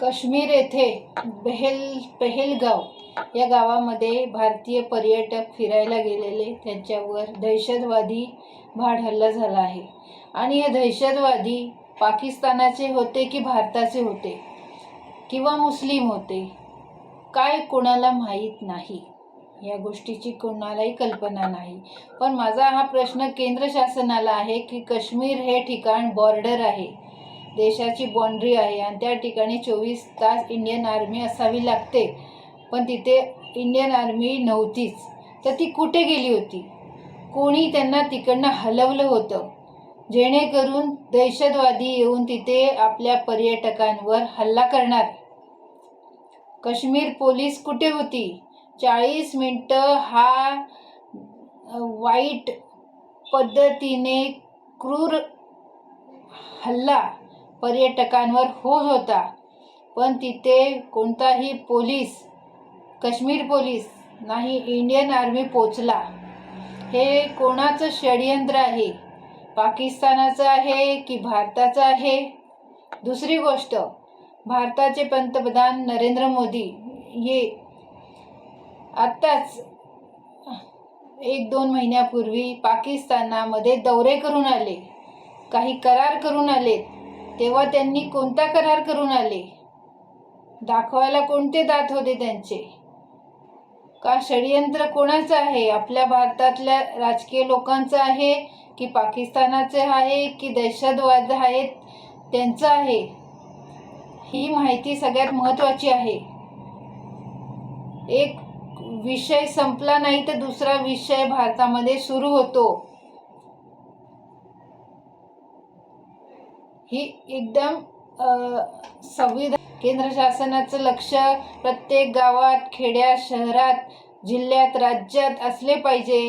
काश्मीर येथे बेहेल पेहेलगाव या गावामध्ये भारतीय पर्यटक फिरायला गेलेले. त्यांच्यावर दहशतवादी भाड हल्ला झाला आहे. आणि हे दहशतवादी पाकिस्तानाचे होते की भारताचे होते? किंवा मुस्लिम होते? काय कोणाला माहीत नाही. या गोष्टीची कोणालाही कल्पना नाही. पण माझा हा प्रश्न केंद्र शासनाला आहे की काश्मीर हे ठिकाण बॉर्डर आहे. देशाची बाँड्री आहे आणि त्या ठिकाणी चोवीस तास इंडियन आर्मी असावी लागते. पण तिथे इंडियन आर्मी नव्हतीच. तर ती कुठे गेली होती? कोणी त्यांना तिकडनं हलवलं होतं? जेणेकरून दहशतवादी येऊन तिथे आपल्या पर्यटकांवर हल्ला करणार. काश्मीर पोलीस कुठे होती? चाळीस मिनटं हा वाईट पद्धतीने क्रूर हल्ला पर्यटकांवर होत होता. पण तिथे कोणताही पोलीस काश्मीर पोलीस नाही इंडियन आर्मी पोचला हे कोणाचं षडयंत्र आहे? पाकिस्तानाचं आहे की भारताचं आहे? दुसरी गोष्ट भारताचे पंतप्रधान नरेंद्र मोदी हे आत्ताच एक दोन महिन्यापूर्वी पाकिस्तानामध्ये दौरे करून आले. काही करार करून आले तेव्हा त्यांनी कोणता करार करून आले? दाखवायला कोणते दात होते त्यांचे? का षडयंत्र कोणाचं आहे? आपल्या भारतातल्या राजकीय लोकांचं आहे की पाकिस्तानाचे आहे की दहशतवाद आहेत त्यांचं आहे. ही माहिती सगळ्यात महत्त्वाची आहे. एक विषय संपला नाही तर दुसरा विषय भारतामध्ये सुरू होतो. ही एकदम संविधान केंद्र शासनाचं लक्ष प्रत्येक गावात खेड्यात शहरात जिल्ह्यात राज्यात असले पाहिजे.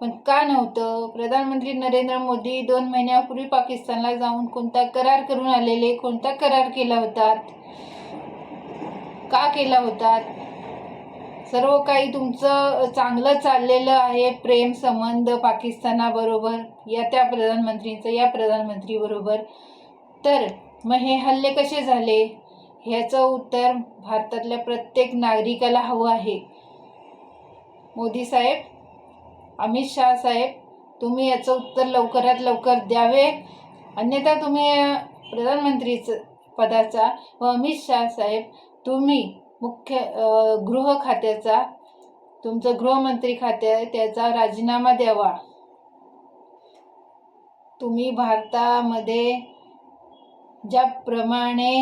पण का नव्हतं? प्रधानमंत्री नरेंद्र मोदी दोन महिन्यापूर्वी पाकिस्तानला जाऊन कोणता करार करून आलेले कोणता करार केला होता? का केला होता? सर्व काही तुमचं चांगलं चाललेलं आहे प्रेम संबंध पाकिस्तानाबरोबर या त्या प्रधानमंत्रीचं या प्रधानमंत्रीबरोबर. तर मग हे हल्ले कसे झाले? ह्याचं उत्तर भारतातल्या प्रत्येक नागरिकाला हवं आहे. मोदी साहेब अमित शाह साहेब तुम्ही याचं उत्तर लवकरात लवकर द्यावे. अन्यथा तुम्ही प्रधानमंत्रीचं पदाचा व अमित शाह साहेब तुम्ही मुख्य गृह खात्याचा तुमचं गृहमंत्री खाते आहे त्याचा राजीनामा द्यावा. तुम्ही भारतामध्ये ज्याप्रमाणे